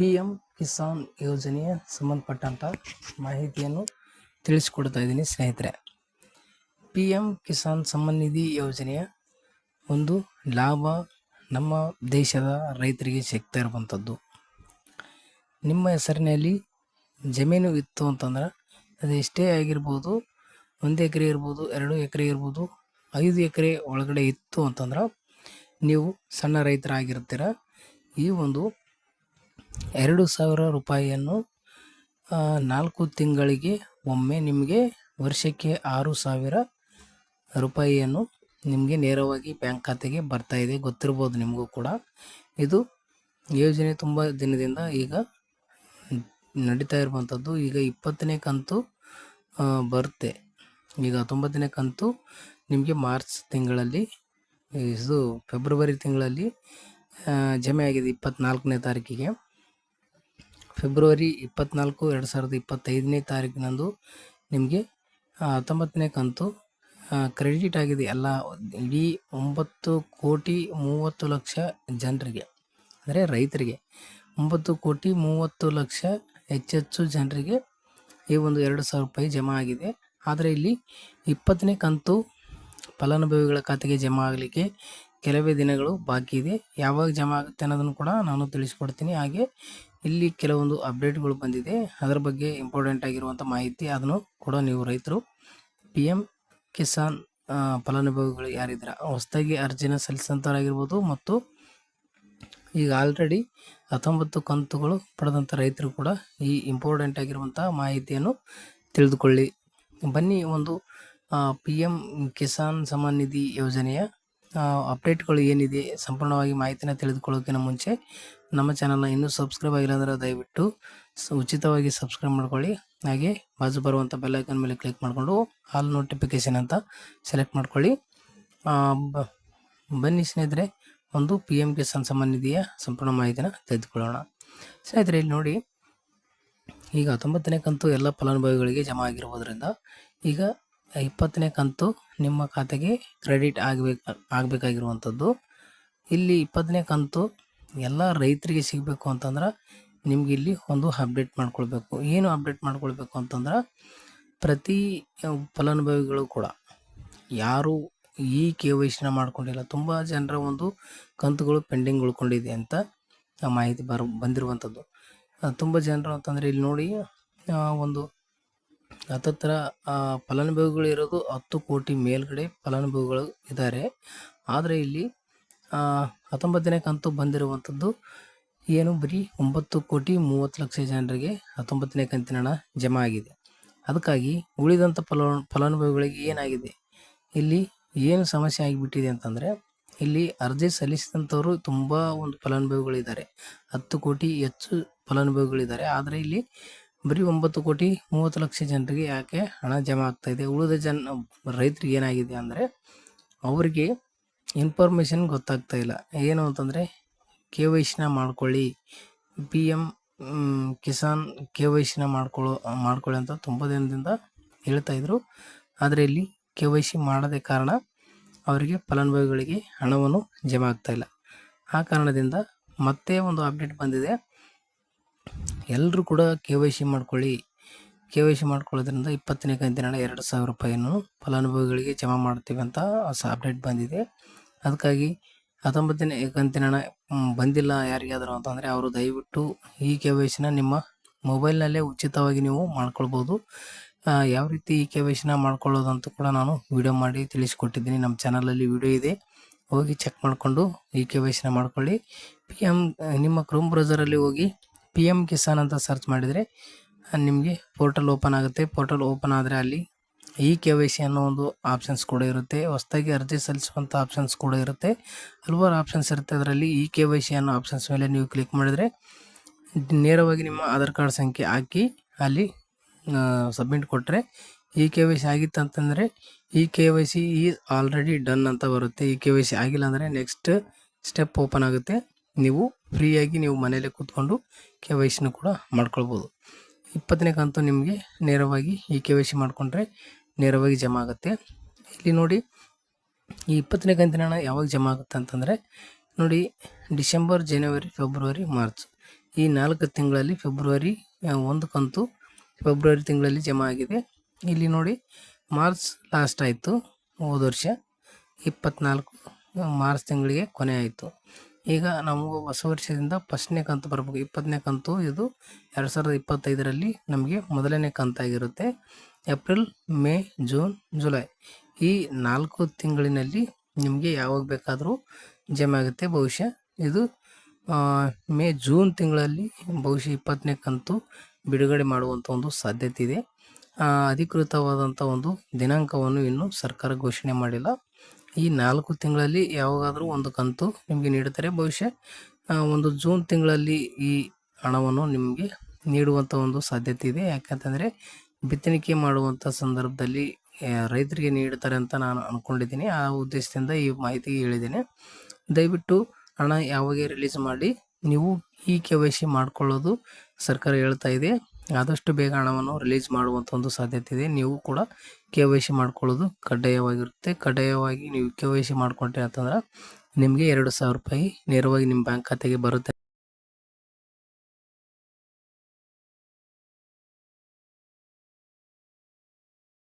P M Kisan ಯೋಜನೆಯ ಸಂಬಂಧಪಟ್ಟಂಥ ಮಾಹಿತಿಯನ್ನು ತಿಳಿಸ್ಕೊಡ್ತಾ ಇದ್ದೀನಿ ಸ್ನೇಹಿತರೆ. ಪಿ ಎಂ ಕಿಸಾನ್ ಸಮ್ಮಾನ್ ನಿಧಿ ಯೋಜನೆಯ ಒಂದು ಲಾಭ ನಮ್ಮ ದೇಶದ ರೈತರಿಗೆ ಸಿಗ್ತಾ ಇರುವಂಥದ್ದು ನಿಮ್ಮ ಹೆಸರಿನಲ್ಲಿ ಜಮೀನು ಇತ್ತು ಅಂತಂದ್ರೆ ಅದು ಎಷ್ಟೇ ಆಗಿರ್ಬೋದು, ಒಂದು ಎಕರೆ ಇರ್ಬೋದು, ಎರಡು ಎಕರೆ ಇರ್ಬೋದು, ಐದು ಎಕರೆ ಒಳಗಡೆ ಇತ್ತು ಅಂತಂದ್ರೆ ನೀವು ಸಣ್ಣ ರೈತರಾಗಿರ್ತೀರ. ಈ ಒಂದು ಎರಡು ಸಾವಿರ ರೂಪಾಯಿಯನ್ನು ನಾಲ್ಕು ತಿಂಗಳಿಗೆ ಒಮ್ಮೆ ನಿಮಗೆ ವರ್ಷಕ್ಕೆ ಆರು ಸಾವಿರ ರೂಪಾಯಿಯನ್ನು ನಿಮಗೆ ನೇರವಾಗಿ ಬ್ಯಾಂಕ್ ಖಾತೆಗೆ ಬರ್ತಾ ಇದೆ. ಗೊತ್ತಿರ್ಬೋದು ನಿಮಗೂ ಕೂಡ. ಇದು ಯೋಜನೆ ತುಂಬ ದಿನದಿಂದ ಈಗ ನಡೀತಾ ಇರುವಂಥದ್ದು. ಈಗ ಇಪ್ಪತ್ತನೇ ಕಂತು ಬರುತ್ತೆ. ಈಗ ಹತ್ತೊಂಬತ್ತನೇ ಕಂತು ನಿಮಗೆ ಮಾರ್ಚ್ ತಿಂಗಳಲ್ಲಿ, ಇದು ಫೆಬ್ರವರಿ ತಿಂಗಳಲ್ಲಿ ಜಮೆ ಆಗಿದೆ ಇಪ್ಪತ್ನಾಲ್ಕನೇ ತಾರೀಕಿಗೆ. ಫೆಬ್ರವರಿ ಇಪ್ಪತ್ನಾಲ್ಕು, ಎರಡು ಸಾವಿರದ ಇಪ್ಪತ್ತೈದನೇ ತಾರೀಕಿನಂದು ನಿಮಗೆ ಹತ್ತೊಂಬತ್ತನೇ ಕಂತು ಕ್ರೆಡಿಟ್ ಆಗಿದೆ. ಎಲ್ಲ ಇಡೀ ಒಂಬತ್ತು ಕೋಟಿ ಮೂವತ್ತು ಲಕ್ಷ ಜನರಿಗೆ, ಅಂದರೆ ರೈತರಿಗೆ, ಒಂಬತ್ತು ಕೋಟಿ ಮೂವತ್ತು ಲಕ್ಷ ಹೆಚ್ಚೆಚ್ಚು ಜನರಿಗೆ ಈ ಒಂದು ಎರಡು ಸಾವಿರ ರೂಪಾಯಿ ಜಮಾ ಆಗಿದೆ. ಆದರೆ ಇಲ್ಲಿ ಇಪ್ಪತ್ತನೇ ಕಂತು ಫಲಾನುಭವಿಗಳ ಖಾತೆಗೆ ಜಮಾ ಆಗಲಿಕ್ಕೆ ಕೆಲವೇ ದಿನಗಳು ಬಾಕಿ ಇದೆ. ಯಾವಾಗ ಜಮಾ ಆಗುತ್ತೆ ಅನ್ನೋದನ್ನು ಕೂಡ ನಾನು ತಿಳಿಸ್ಕೊಡ್ತೀನಿ. ಹಾಗೆ ಇಲ್ಲಿ ಕೆಲವೊಂದು ಅಪ್ಡೇಟ್ಗಳು ಬಂದಿದೆ. ಅದರ ಬಗ್ಗೆ ಇಂಪಾರ್ಟೆಂಟ್ ಆಗಿರುವಂಥ ಮಾಹಿತಿ ಅದನ್ನು ಕೂಡ ನೀವು ರೈತರು. ಪಿ ಎಂ ಕಿಸಾನ್ ಫಲಾನುಭವಿಗಳು ಯಾರಿದ್ದೀರ? ಹೊಸದಾಗಿ ಅರ್ಜಿನ ಸಲ್ಲಿಸಿದಂಥವರಾಗಿರ್ಬೋದು ಮತ್ತು ಈಗ ಆಲ್ರೆಡಿ ಹತ್ತೊಂಬತ್ತು ಕಂತುಗಳು ಪಡೆದಂಥ ರೈತರು ಕೂಡ ಈ ಇಂಪಾರ್ಟೆಂಟ್ ಆಗಿರುವಂಥ ಮಾಹಿತಿಯನ್ನು ತಿಳಿದುಕೊಳ್ಳಿ. ಬನ್ನಿ ಒಂದು ಪಿ ಎಂ ಕಿಸಾನ್ ಸಮಾನ್ ನಿಧಿ ಯೋಜನೆಯ ಅಪ್ಡೇಟ್ಗಳು ಏನಿದೆ ಸಂಪೂರ್ಣವಾಗಿ ಮಾಹಿತಿನ ತಿಳಿದುಕೊಳ್ಳೋಕ್ಕಿಂತ ಮುಂಚೆ ನಮ್ಮ ಚಾನಲ್ನ ಇನ್ನೂ ಸಬ್ಸ್ಕ್ರೈಬ್ ಆಗಿಲ್ಲ ಅಂದರೆ ದಯವಿಟ್ಟು ಉಚಿತವಾಗಿ ಸಬ್ಸ್ಕ್ರೈಬ್ ಮಾಡ್ಕೊಳ್ಳಿ. ಹಾಗೆ ಬಾಜು ಬರುವಂಥ ಬೆಲ್ಲೈಕನ್ ಮೇಲೆ ಕ್ಲಿಕ್ ಮಾಡಿಕೊಂಡು ಆಲ್ ನೋಟಿಫಿಕೇಷನ್ ಅಂತ ಸೆಲೆಕ್ಟ್ ಮಾಡ್ಕೊಳ್ಳಿ. ಬನ್ನಿ ಸ್ನೇಹಿತರೆ, ಒಂದು ಪಿ ಎಂ ಕಿಸಾನ್ ಸಮ್ಮಾನ್ ನಿಧಿಯ ಸಂಪೂರ್ಣ ಮಾಹಿತಿನ ತೆಗೆದುಕೊಳ್ಳೋಣ ಸ್ನೇಹಿತರೆ, ಇಲ್ಲಿ ನೋಡಿ, ಈಗ ಹತ್ತೊಂಬತ್ತನೇ ಕಂತು ಎಲ್ಲ ಫಲಾನುಭವಿಗಳಿಗೆ ಜಮಾ ಆಗಿರುವುದರಿಂದ ಈಗ ಇಪ್ಪತ್ತನೇ ಕಂತು ನಿಮ್ಮ ಖಾತೆಗೆ ಕ್ರೆಡಿಟ್ ಆಗಬೇಕು, ಆಗಬೇಕಾಗಿರುವಂಥದ್ದು. ಇಲ್ಲಿ ಇಪ್ಪತ್ತನೇ ಕಂತು ಎಲ್ಲ ರೈತರಿಗೆ ಸಿಗಬೇಕು ಅಂತಂದ್ರೆ ನಿಮ್ಗೆ ಇಲ್ಲಿ ಒಂದು ಅಪ್ಡೇಟ್ ಮಾಡ್ಕೊಳ್ಬೇಕು. ಏನು ಅಪ್ಡೇಟ್ ಮಾಡ್ಕೊಳ್ಬೇಕು ಅಂತಂದ್ರೆ ಪ್ರತಿ ಫಲಾನುಭವಿಗಳು ಕೂಡ ಯಾರು ಈ ಕೆ ವೈ ಮಾಡಿಕೊಂಡಿಲ್ಲ, ತುಂಬ ಜನರ ಒಂದು ಕಂತುಗಳು ಪೆಂಡಿಂಗ್ ಉಳ್ಕೊಂಡಿದೆ ಅಂತ ಮಾಹಿತಿ ಬರ್, ಬಂದಿರುವಂಥದ್ದು. ತುಂಬ ಜನರು ಅಂತಂದರೆ ಇಲ್ಲಿ ನೋಡಿ ಒಂದು ಹತ್ತತ್ರ ಫಲಾನುಭವಿಗಳು ಇರೋದು ಹತ್ತು ಕೋಟಿ ಮೇಲ್ಗಡೆ ಫಲಾನುಭವಿಗಳು ಇದ್ದಾರೆ. ಆದರೆ ಇಲ್ಲಿ ಹತ್ತೊಂಬತ್ತನೇ ಕಂತು ಬಂದಿರುವಂಥದ್ದು ಏನು? ಬರೀ ಒಂಬತ್ತು ಕೋಟಿ ಮೂವತ್ತು ಲಕ್ಷ ಜನರಿಗೆ ಹತ್ತೊಂಬತ್ತನೇ ಕಂತಿನ ಹಣ ಜಮಾ ಆಗಿದೆ. ಅದಕ್ಕಾಗಿ ಉಳಿದಂಥ ಫಲ, ಫಲಾನುಭವಿಗಳಿಗೆ ಏನಾಗಿದೆ? ಇಲ್ಲಿ ಏನು ಸಮಸ್ಯೆ ಆಗಿಬಿಟ್ಟಿದೆ ಅಂತಂದರೆ, ಇಲ್ಲಿ ಅರ್ಜಿ ಸಲ್ಲಿಸಿದಂಥವರು ತುಂಬ ಒಂದು ಫಲಾನುಭವಿಗಳಿದ್ದಾರೆ. ಹತ್ತು ಕೋಟಿ ಹೆಚ್ಚು ಫಲಾನುಭವಿಗಳಿದ್ದಾರೆ. ಆದರೆ ಇಲ್ಲಿ ಬರೀ ಒಂಬತ್ತು ಕೋಟಿ ಮೂವತ್ತು ಲಕ್ಷ ಜನರಿಗೆ ಯಾಕೆ ಹಣ ಜಮಾ ಆಗ್ತಾ ಇದೆ? ಉಳಿದ ಜನ, ರೈತರಿಗೆ ಏನಾಗಿದೆ ಅಂದರೆ ಅವರಿಗೆ ಇನ್ಫಾರ್ಮೇಷನ್ ಗೊತ್ತಾಗ್ತಾ ಇಲ್ಲ. ಏನು ಅಂತಂದರೆ ಕೆ ವೈ ಸಿನ ಮಾಡ್ಕೊಳ್ಳಿ P M Kisan K Y ಸಿನ ಮಾಡ್ಕೊಳ್ಳೋ, ಮಾಡ್ಕೊಳ್ಳಿ ಅಂತ ತುಂಬ ದಿನದಿಂದ ಹೇಳ್ತಾ ಇದ್ರು. ಆದರೆ ಇಲ್ಲಿ ಕೆ ವೈ ಸಿ ಮಾಡದೆ ಕಾರಣ ಅವರಿಗೆ ಫಲಾನುಭವಿಗಳಿಗೆ ಹಣವನ್ನು ಜಮಾ ಆಗ್ತಾ ಇಲ್ಲ. ಆ ಕಾರಣದಿಂದ ಮತ್ತೆ ಒಂದು ಅಪ್ಡೇಟ್ ಬಂದಿದೆ. ಎಲ್ಲರೂ ಕೂಡ ಕೆ ವೈ ಸಿ ಮಾಡ್ಕೊಳ್ಳಿ. ಕೆ ವೈ ಸಿ ಮಾಡ್ಕೊಳ್ಳೋದ್ರಿಂದ ಇಪ್ಪತ್ತನೇ ಕಂತಿನ ಎರಡು ಸಾವಿರ ರೂಪಾಯಿಯನ್ನು ಫಲಾನುಭವಿಗಳಿಗೆ ಜಮಾ ಮಾಡ್ತೀವಿ ಅಂತ ಹೊಸ ಅಪ್ಡೇಟ್ ಬಂದಿದೆ. ಅದಕ್ಕಾಗಿ ಹತ್ತೊಂಬತ್ತನೇ ಕಂತಿನ ಹಣ ಬಂದಿಲ್ಲ ಯಾರಿಗಾದರೂ ಅಂತಂದರೆ ಅವರು ದಯವಿಟ್ಟು ಈ ಕೆ ವೈ ಸಿನ ನಿಮ್ಮ ಮೊಬೈಲ್ನಲ್ಲೇ ಉಚಿತವಾಗಿ ನೀವು ಮಾಡ್ಕೊಳ್ಬೋದು. ಯಾವ ರೀತಿ ಈ ಕೆ ವೈ ಸಿನ ಮಾಡ್ಕೊಳ್ಳೋದಂತ ಕೂಡ ನಾನು ವಿಡಿಯೋ ಮಾಡಿ ತಿಳಿಸ್ಕೊಟ್ಟಿದ್ದೀನಿ. ನಮ್ಮ ಚಾನಲಲ್ಲಿ ವಿಡಿಯೋ ಇದೆ. ಹೋಗಿ ಚೆಕ್ ಮಾಡಿಕೊಂಡು ಈ ಕೆ ವೈ ಸಿನ ಮಾಡ್ಕೊಳ್ಳಿ. ಪಿ ಎಂ ನಿಮ್ಮ ಕ್ರೋಮ್ ಬ್ರೌಸರಲ್ಲಿ ಹೋಗಿ ಪಿ ಎಂ ಕಿಸಾನ್ ಅಂತ ಸರ್ಚ್ ಮಾಡಿದರೆ ನಿಮಗೆ ಪೋರ್ಟಲ್ ಓಪನ್ ಆಗುತ್ತೆ. ಪೋರ್ಟಲ್ ಓಪನ್ ಆದರೆ ಅಲ್ಲಿ ಇ ಕೆ ವೈ ಸಿ ಅನ್ನೋ ಒಂದು ಆಪ್ಷನ್ಸ್ ಕೂಡ ಇರುತ್ತೆ. ಹೊಸದಾಗಿ ಅರ್ಜಿ ಸಲ್ಲಿಸುವಂಥ ಆಪ್ಷನ್ಸ್ ಕೂಡ ಇರುತ್ತೆ. ಹಲವಾರು ಆಪ್ಷನ್ಸ್ ಇರುತ್ತೆ. ಅದರಲ್ಲಿ ಇ ಕೆ ವೈ ಸಿ ಅನ್ನೋ ಆಪ್ಷನ್ಸ್ ಮೇಲೆ ನೀವು ಕ್ಲಿಕ್ ಮಾಡಿದರೆ, ನೇರವಾಗಿ ನಿಮ್ಮ ಆಧಾರ್ ಕಾರ್ಡ್ ಸಂಖ್ಯೆ ಹಾಕಿ ಅಲ್ಲಿ ಸಬ್ಮಿಟ್ ಕೊಟ್ಟರೆ ಇ ಕೆ ವೈ ಸಿ ಆಗಿತ್ತು ಅಂತಂದರೆ E K Y C is already done ಅಂತ ಬರುತ್ತೆ. ಇ ಕೆ ವೈ ಸಿ ಆಗಿಲ್ಲ ಅಂದರೆ ನೆಕ್ಸ್ಟ್ ಸ್ಟೆಪ್ ಓಪನ್ ಆಗುತ್ತೆ. ನೀವು ಫ್ರೀಯಾಗಿ ನೀವು ಮನೆಯಲ್ಲೇ ಕೂತ್ಕೊಂಡು ಕೆ ವೈ ಸಿನೂ ಕೂಡ ಮಾಡ್ಕೊಳ್ಬೋದು. ಇಪ್ಪತ್ತನೇ ಕಂತು ನಿಮಗೆ ನೇರವಾಗಿ ಈ ಕೆ ವೈ ಸಿ ಮಾಡಿಕೊಂಡ್ರೆ ನೇರವಾಗಿ ಜಮಾ ಆಗುತ್ತೆ. ಇಲ್ಲಿ ನೋಡಿ, ಈ ಇಪ್ಪತ್ತನೇ ಕಂತಿನ ಹಣ ಯಾವಾಗ ಜಮಾ ಆಗುತ್ತೆ ಅಂತಂದರೆ, ನೋಡಿ, ಡಿಸೆಂಬರ್, ಜನವರಿ, ಫೆಬ್ರವರಿ, ಮಾರ್ಚ್. ಈ ನಾಲ್ಕು ತಿಂಗಳಲ್ಲಿ ಫೆಬ್ರವರಿ ಒಂದು ಕಂತು ಫೆಬ್ರವರಿ ತಿಂಗಳಲ್ಲಿ ಜಮಾ ಆಗಿದೆ. ಇಲ್ಲಿ ನೋಡಿ, ಮಾರ್ಚ್ ಲಾಸ್ಟ್ ಆಯಿತು ಹೋದ ವರ್ಷ, ಇಪ್ಪತ್ನಾಲ್ಕು ಮಾರ್ಚ್ ತಿಂಗಳಿಗೆ ಕೊನೆ ಆಯಿತು. ಈಗ ನಮಗೆ ಹೊಸ ವರ್ಷದಿಂದ ಫಸ್ಟ್ನೇ ಕಂತು ಬರಬೇಕು. ಇಪ್ಪತ್ತನೇ ಕಂತು ಇದು ಎರಡು ಸಾವಿರದ ಇಪ್ಪತ್ತೈದರಲ್ಲಿ ನಮಗೆ ಮೊದಲನೇ ಕಂತಾಗಿರುತ್ತೆ. ಏಪ್ರಿಲ್, ಮೇ, ಜೂನ್, ಜುಲೈ ಈ ನಾಲ್ಕು ತಿಂಗಳಿನಲ್ಲಿ ನಿಮಗೆ ಯಾವಾಗ ಬೇಕಾದರೂ ಜಮೆ ಆಗುತ್ತೆ ಬಹುಶಃ ಇದು ಮೇ, ಜೂನ್ ತಿಂಗಳಲ್ಲಿ ಬಹುಶಃ ಇಪ್ಪತ್ತನೇ ಕಂತು ಬಿಡುಗಡೆ ಮಾಡುವಂಥ ಒಂದು ಸಾಧ್ಯತೆ ಇದೆ. ಅಧಿಕೃತವಾದಂಥ ಒಂದು ದಿನಾಂಕವನ್ನು ಇನ್ನೂ ಸರ್ಕಾರ ಘೋಷಣೆ ಮಾಡಿಲ್ಲ. ಈ ನಾಲ್ಕು ತಿಂಗಳಲ್ಲಿ ಯಾವಾಗಾದರೂ ಒಂದು ಕಂತು ನಿಮಗೆ ನೀಡುತ್ತಾರೆ. ಬಹುಶಃ ಒಂದು ಜೂನ್ ತಿಂಗಳಲ್ಲಿ ಈ ಹಣವನ್ನು ನಿಮಗೆ ನೀಡುವಂಥ ಒಂದು ಸಾಧ್ಯತೆ ಇದೆ. ಯಾಕಂತಂದರೆ ಬಿತ್ತನಿಕೆ ಮಾಡುವಂಥ ಸಂದರ್ಭದಲ್ಲಿ ರೈತರಿಗೆ ನೀಡುತ್ತಾರೆ ಅಂತ ನಾನು ಅಂದ್ಕೊಂಡಿದ್ದೀನಿ ಆ ಉದ್ದೇಶದಿಂದ ಈ ಮಾಹಿತಿ ಹೇಳಿದ್ದೇನೆ. ದಯವಿಟ್ಟು ಹಣ ಯಾವಾಗ ರಿಲೀಸ್ ಮಾಡಿ, ನೀವು ಈ ಕೆ ವೈ ಸಿ ಮಾಡಿಕೊಳ್ಳೋದು ಸರ್ಕಾರ ಹೇಳ್ತಾ ಇದೆ. ಆದಷ್ಟು ಬೇಗ ಹಣವನ್ನು ರಿಲೀಸ್ ಮಾಡುವಂಥ ಒಂದು ಸಾಧ್ಯತೆ ಇದೆ ನೀವು ಕೂಡ ಕೆ ವೈ ಸಿ ಮಾಡ್ಕೊಳ್ಳೋದು ಕಡ್ಡಾಯವಾಗಿರುತ್ತೆ. ಕಡ್ಡಾಯವಾಗಿ ನೀವು ಕೆ ವೈ ಸಿ ಮಾಡಿಕೊಂಡ್ರೆ ಅಂತಂದ್ರೆ ನಿಮಗೆ ಎರಡು ಸಾವಿರ ರೂಪಾಯಿ ನೇರವಾಗಿ ನಿಮ್ಮ ಬ್ಯಾಂಕ್ ಖಾತೆಗೆ ಬರುತ್ತೆ.